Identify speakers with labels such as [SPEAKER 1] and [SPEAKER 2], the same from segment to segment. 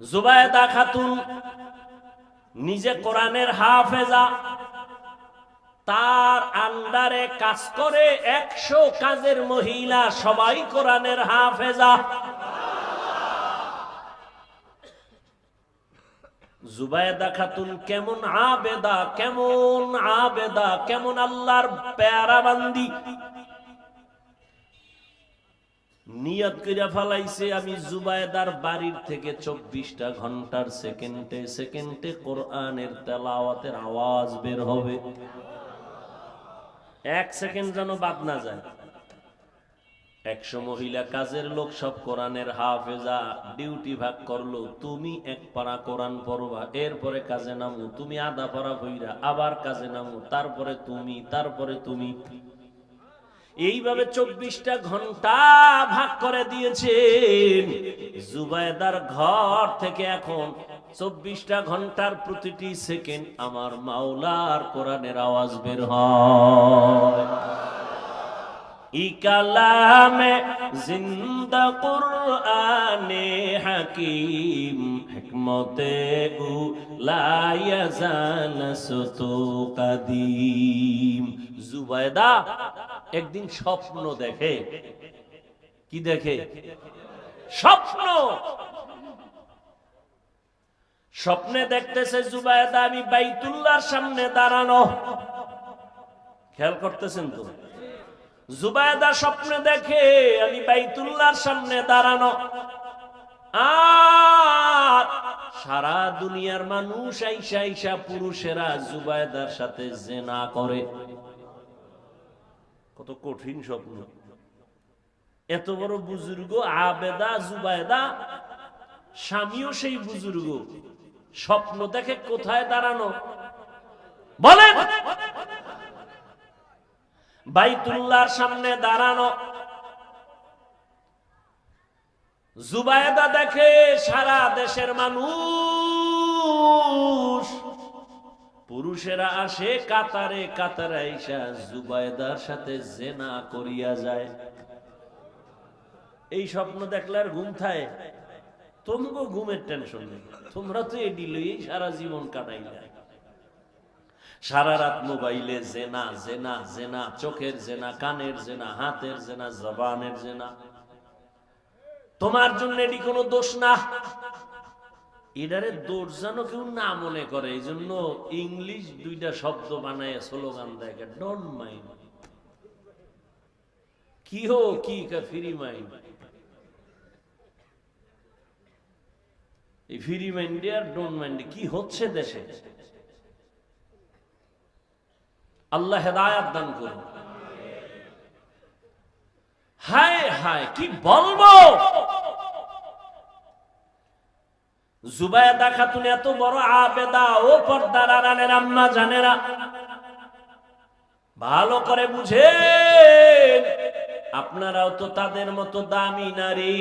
[SPEAKER 1] জুবায়দা খাতুন নিজে কোরআনের হাফেজা, তার আন্ডারে কাজ করে একশো কাজের মহিলা সবাই কোরআনের হাফেজা। জুবায়দা খাতুন কেমন আবেদা কেমন আবেদা, কেমন আল্লাহর প্যারা বান্দি নিয়ত কইরা ফালাইছে, আমি জুবায়দার বাড়ির থেকে চব্বিশটা ঘণ্টার সেকেন্ডে সেকেন্ডে কোরআনের তেলাওয়াতের আওয়াজ বের হবে। এক সেকেন্ড যেন বাদ না যায়। একশো মহিলা কাজের লোক সব কোরআনের হাফেজা, ডিউটি ভাগ করল, তুমি এক পারা কোরআন পড়বা, এরপরে কাজে নামো, তুমি আধা পারা ভইরা, আবার কাজে নামো, তারপরে তুমি তারপরে তুমি। এইভাবে চব্বিশটা ঘণ্টা ভাগ করে দিয়েছেন। জুবায়দার ঘর থেকে এখন চব্বিশটা ঘণ্টার প্রতিটি সেকেন্ড আমার মাওলার কোরআনের আওয়াজ বের হয়। জিন্দা হাকিম জুবায়দা একদিন স্বপ্ন দেখে। কি দেখে? স্বপ্ন! স্বপ্নে দেখতেছে জুবায়দা আমি বাইতুল্লাহর সামনে দাঁড়ানো। খেয়াল করতেছেন তো? জুবায়দা স্বপ্নে দেখে আমি বাইতুল্লাহর সামনে দাঁড়ানো। আর সারা দুনিয়ার মানুষ আইসা আইসা পুরুষেরা জুবায়দার সাথে জেনা করে। কত কঠিন স্বপ্ন। এত বড় বুজুর্গ আবেদা, জুবায়দা, স্বামীও সেই বুজুর্গ। স্বপ্ন দেখে কোথায় দাঁড়ানো? বলেন! বাইতুল্লাহর সামনে দাঁড়ানো। জুবায়দা দেখে সারা দেশের মানুষ পুরুষেরা আসে কাতারে কাতারে আইসা সাথে জেনা করিয়া যায়। এই স্বপ্ন দেখলে আর ঘুম থায়। তোমাকে ঘুমের টেনশন নেই। তোমরা তো এডি লই সারা জীবন কাটাইলা। সারা রাত মোবাইলে জেনা জেনা জেনা, চোখের জেনা, কানের জেনা, হাতের জেনা, জবানের জেনা। তোমার জন্য এটি কোনো দোষ না। এটারে দোষ কেউ না মনে করে এই জন্য ইংলিশ দুইটা শব্দ বানায়, স্লোগান দেখে ডোন্ট মাইন্ড কি হো, কি ফ্রি মাইন্ড। এই ফ্রি মাইন্ডে আর ডোন্ট মাইন্ডে কি হচ্ছে দেশে? আল্লাহ হেদায়াত দান করুন। হায় হায়, কি বলব? জুবায়দা খাতুন এত বড় আবেদা, ও পর্দার আড়ালের আম্মা ভালো করে বুঝে আপনারাও তো তাদের মতো দামি নারী।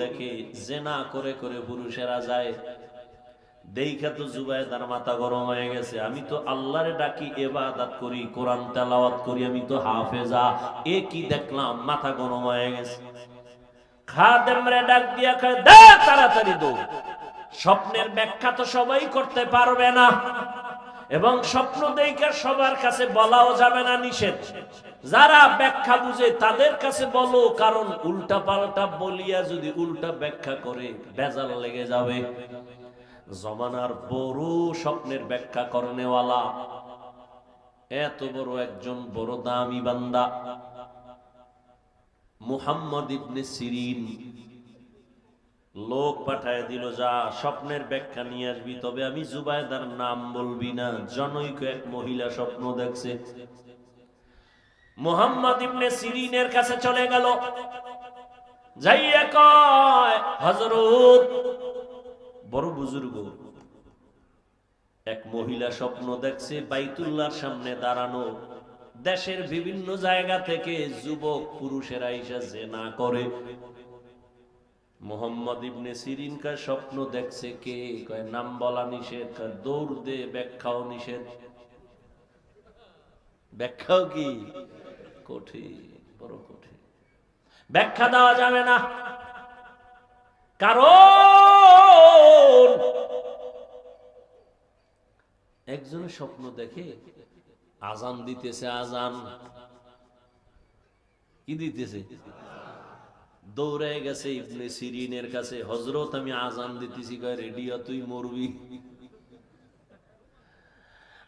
[SPEAKER 1] দেখে জেনা করে করে পুরুষেরা যায়। তো জুবায়দার মাথা গরম হয়ে গেছে। আমি তো আল্লাহরে ডাকি, এবাদাত করি, কোরআন তেলাওয়াত করি, আমি তো হাফেজা। এ কি দেখলাম, মাথা গরম হয়ে গেছে। খাদেম রে ডাক দিয়া কয়, দে তাড়াতাড়ি দো স্বপ্নের ব্যাখ্যা তো সবাই করতে পারবে না। এবং স্বপ্ন দেখে সবার কাছে বলাও যাবে না নিষেধ। যারা ব্যাখ্যা বুঝে তাদের কাছে বলো, কারণ উল্টা পাল্টা বলিয়া যদি উল্টা ব্যাখ্যা করে, বেজাল লেগে যাবে। জমানার বড় স্বপ্নের ব্যাখ্যা করনেওয়ালা এত বড় একজন বড় দামি বান্দা, মুহাম্মদ ইবনে সিরিন লোক পাঠায় দিল, যা স্বপ্নের ব্যাখ্যা নিয়ে আসবি, তবে আমি জুবায়দার নাম বলবি না। জনৈক এক মহিলা স্বপ্ন দেখছে। মোহাম্মদ ইবনে সিরিনের কাছে চলে গেল। যাইয়া কয় বড় বুজুর্গ, এক মহিলা স্বপ্ন দেখছে, বাইতুল্লাহর সামনে দাঁড়ানো। দেশের বিভিন্ন জায়গা থেকে যুবক, পুরুষেরা এসে জেনা করে। মোহাম্মদ ইবনে সিরিনকা স্বপ্ন দেখছে কে? কয়, নাম বলা নিষেধ। দৌড় দে, ব্যাখ্যাও নিষেধ। ব্যাখ্যাও কি? কঠিন, বড় কঠিন। ব্যাখ্যা দেওয়া যাবে না। কারণ একজনের স্বপ্ন দেখে আজান দিতেছে আজান কি দিতেছে? দৌড়ে গেছে ইবনে সিরিনের কাছে হজরত আমি আজান দিতেছি। কয় রেডিও তুই মরবি।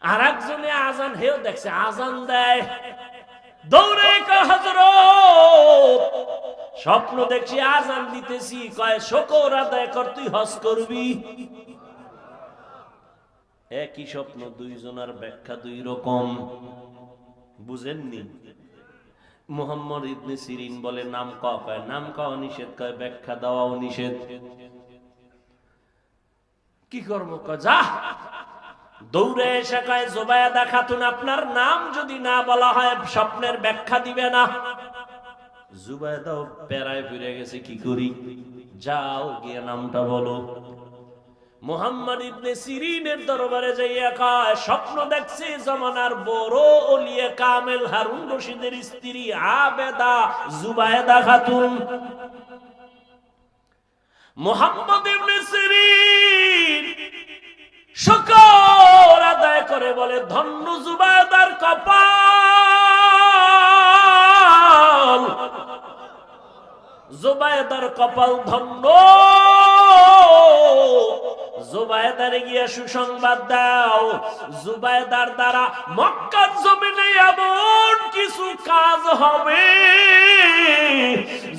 [SPEAKER 1] আর একজনে আজান হেও দেখছে আজান দেয়, দৌড়ে হজরত স্বপ্ন দেখছি আজান দিতেছি। কয়, শকর আদায় কর, তুই হজ করবি। একই স্বপ্ন, দুইজনার ব্যাখ্যা দুই রকম। বুঝেননি? মোহাম্মদ ইবনে সিরিন বলে, নাম কওয়া কয় নাম কওয়া নিষেধ কয় ব্যাখ্যা দেওয়াও নিষেধ। কি কয় যা! দৌড়ে এসে কয়, জোবায়দা খাতুন, আপনার নাম যদি না বলা হয়, স্বপ্নের ব্যাখ্যা দিবে না। জুবায়দাও পেরায় ফিরে গেছে, কি করি? যাও, গিয়ে নামটা বলো। মোহাম্মদ ইবনে সিরিনের দরবারে যাইয়া কয় স্বপ্ন দেখছে জমানার বড় ওলিয়ে কামেল হারুন রশিদের স্ত্রী আবেদা জুবায়দা খাতুন। মোহাম্মদ ইবনে সিরিন শুকর আদায় করে বলে, ধন্য জুবায়দার কপাল। জুবায়দার কপাল ধন্য। জুবায়দার গিয়ে সুসংবাদ দাও। জুবায়দার দ্বারা মক্কার জমিনে এমন কিছু কাজ হবে।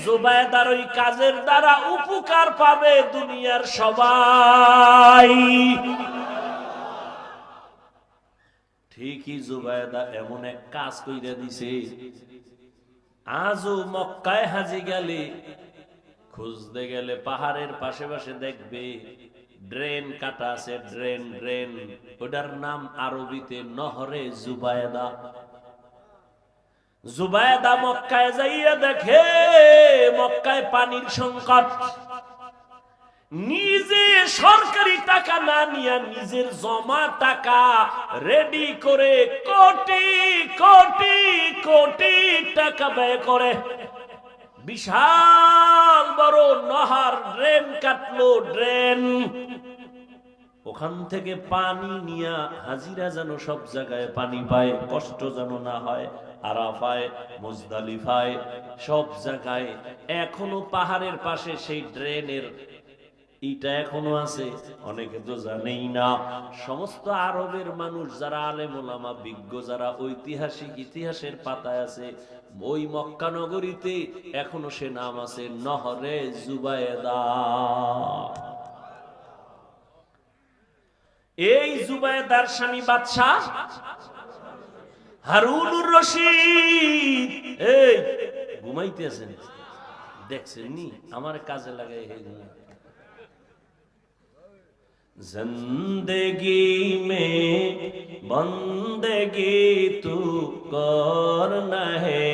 [SPEAKER 1] জুবায়দার ওই কাজের দ্বারা উপকার পাবে দুনিয়ার সবাই। ঠিকই জুবায়দা এমন এক কাজ কইরা দিছে। আজও মক্কায় হাজি গেলে, খুঁজতে গেলে পাহাড়ের পাশে পাশে দেখবে ড্রেন কাটা আছে, ড্রেন ড্রেন। ওটার নাম আরবিতে নহরে জুবায়দা। জুবায়দা মক্কায় যাইয়া দেখে, মক্কায় পানির সংকট। নিজে সরকারি টাকা না নিয়ে নিজের জমা টাকা রেডি করে কোটি কোটি কোটি টাকা ব্যয় করে। বিশাল বড় নহর, ড্রেন কাটলো, ড্রেন। ওখান থেকে পানি নিয়া হাজিরা যেন সব জায়গায় পানি পায়, কষ্ট যেন না হয়, আরাফায়, মুজদালিফায়, সব জায়গায়। এখনও পাহাড়ের পাশে সেই ড্রেনের ইটা এখনও আছে, অনেকে তো জানেই না। সমস্ত আরবের মানুষ যারা আলেম ওলামা, বিজ্ঞ যারা ঐতিহাসিক ইতিহাসের পাতায় আছে, ওই মক্কা নগরীতে এখনও সে নাম আছে, নহরে জুবায়েদা। এই জুবায়দার স্বামী বাদশাহ হারুনুর রশিদ। এই, ঘুমাইতে আছেন? দেখছেন নি? আমার কাজে লাগাই হে জিন্দগি মে বন্দগি তু কর না হে।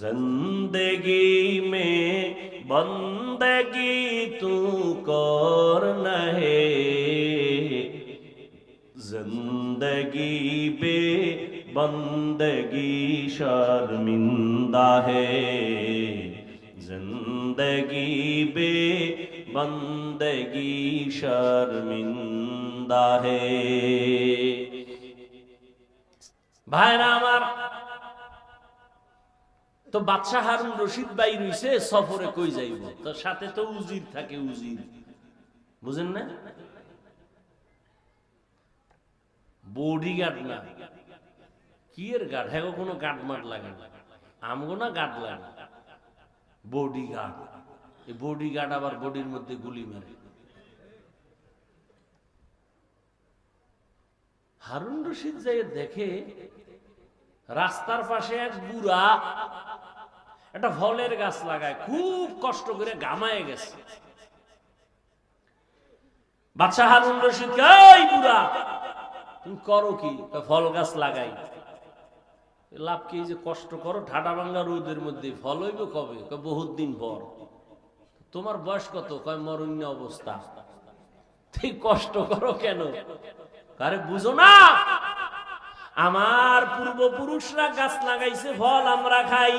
[SPEAKER 1] জিন্দগি মে বন্দ بندگی শর্মিন্দা হে زندگی বে بندگی শর্মিন্দা হে ভাইরা আমার, তো বাদশাহ হারুন রশিদ ভাই রইছে, সফরে কই যাইব? তো সাথে তো উজির থাকে, উজির। বুঝেন না? বডিগার্ড না। কি এর গার্ড? হ্যাঁ কোনো গার্ড মাঠ লাগে না। আমগো না গার্ড লাগে বডি গার্ড এই বডি গার্ড আবার বডির মধ্যে গুলি মারে। হারুন রশিদ যাই দেখে, রাস্তার পাশে এক বুড়া একটা ফলের গাছ লাগায়, খুব কষ্ট করে গামায় গেছে। বাচ্চা হারুন রশিদ এই বুড়া, তুমি করো কি? ফল গাছ লাগাই। লাভ কি? যে কষ্ট করো ঠাডা ভাঙ্গা রোদের মধ্যে ফল হইব কবে? বহুত দিন পর। তোমার বয়স কত? কয় মরণ্য অবস্থা। ঠিক কষ্ট করো কেন? আরে বুঝো না? আমার পূর্বপুরুষরা গাছ লাগাইছে, ফল আমরা খাই।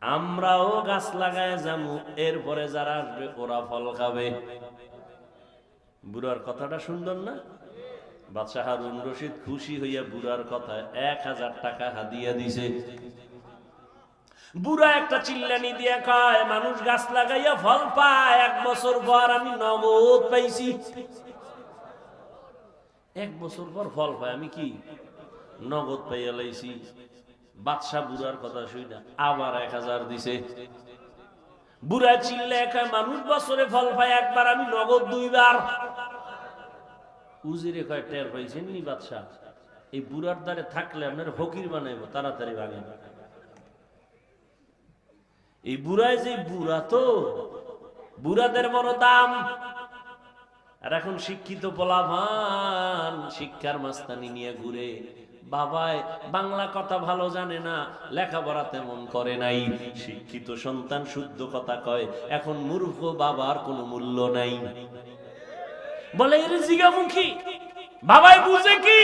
[SPEAKER 1] আমরাও গাছ লাগায় যাব এরপরে যারা আসবে, ওরা ফল খাবে। বুড়ার কথাটা সুন্দর না? বাদশাহ হারুন রশিদ খুশি হইয়া বুড়ার কথা এক হাজার টাকা হাদিয়া দিছে। বুড়া একটা চিল্লানি দিয়া খায় মানুষ গাছ লাগাইয়া ফল পায়, এক বছর পর আমি নগদ পাইছি। এক বছর পর ফল পায়, আমি কি? নগদ পাইয়া লাইছি। বাদশাহ বুড়ার কথা শুই না আবার এক হাজার দিছে। বুড়া চিল্লা একা মানুষ বছরে ফল পায়, একবার আমি নগদ দুইবার। উজিরে কয়, টের পাইছেন নি বাদশাহ? এই বুড়ার দ্বারে থাকলে আপনার ফকির বানাইব, তাড়াতাড়ি ভাঙেন এই বুড়ায় যে বুড়া তো, বুড়াদের বড় দাম। আর এখন শিক্ষিত পোলাভান শিক্ষার মাস্তানি নিয়ে ঘুরে বাবায় বাংলা কথা ভালো জানে না, লেখাপড়া তেমন করে নাই। শিক্ষিত সন্তান শুদ্ধ কথা কয়, এখন মূর্খ বাবার কোনো মূল্য নাই। বলে এর জিগামুখী বাবাই বুঝে কি?